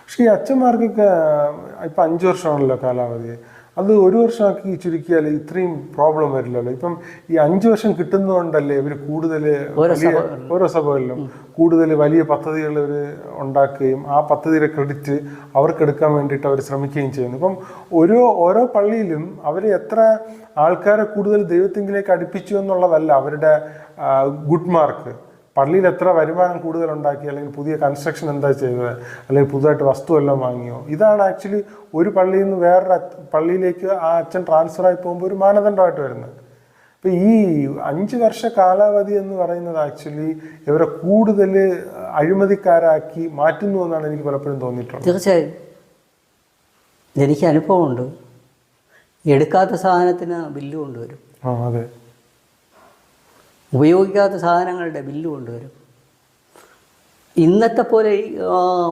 പക്ഷെ ഈ അച്ഛന്മാർക്കൊക്കെ ഇപ്പം അഞ്ച് വർഷമാണല്ലോ കാലാവധി. അത് ഒരു വർഷമാക്കി ചുരുക്കിയാൽ ഇത്രയും പ്രോബ്ലം വരില്ലല്ലോ. ഇപ്പം ഈ അഞ്ച് വർഷം കിട്ടുന്നതുകൊണ്ടല്ലേ ഇവർ കൂടുതൽ വലിയ ഓരോ സഭകളിലും കൂടുതൽ വലിയ പദ്ധതികൾ ഇവർ ഉണ്ടാക്കുകയും ആ പദ്ധതിയുടെ ക്രെഡിറ്റ് അവർക്ക് എടുക്കാൻ വേണ്ടിയിട്ട് അവർ ശ്രമിക്കുകയും ചെയ്യുന്നു. ഇപ്പം ഓരോ ഓരോ പള്ളിയിലും അവർ എത്ര ആൾക്കാരെ കൂടുതൽ ദൈവത്തിങ്കിലേക്ക് അടുപ്പിച്ചു എന്നുള്ളതല്ല അവരുടെ ഗുഡ് മാർക്ക് പള്ളിയിൽ എത്ര വരുമാനം കൂടുതൽ ഉണ്ടാക്കി അല്ലെങ്കിൽ പുതിയ കൺസ്ട്രക്ഷൻ എന്താ ചെയ്തത് അല്ലെങ്കിൽ പുതുതായിട്ട് വസ്തു എല്ലാം വാങ്ങിയോ? ഇതാണ് ആക്ച്വലി ഒരു പള്ളിയിൽ നിന്ന് വേറൊരു പള്ളിയിലേക്ക് ആ അച്ഛൻ ട്രാൻസ്ഫർ ആയി പോകുമ്പോൾ ഒരു മാനദണ്ഡമായിട്ട് വരുന്നത്. അപ്പം ഈ അഞ്ച് വർഷ കാലാവധി എന്ന് പറയുന്നത് ആക്ച്വലി ഇവരെ കൂടുതൽ അഴിമതിക്കാരാക്കി മാറ്റുന്നു എന്നാണ് എനിക്ക് പലപ്പോഴും തോന്നിയിട്ടുള്ളത്. തീർച്ചയായും. എനിക്ക് അനുഭവമുണ്ട്. എടുക്കാത്ത സാധനത്തിന് ബില്ല് കൊണ്ടുവരും. ആ അതെ. ഉപയോഗിക്കാത്ത സാധനങ്ങളുടെ ബില്ല് കൊണ്ടുവരും. ഇന്നത്തെ പോലെ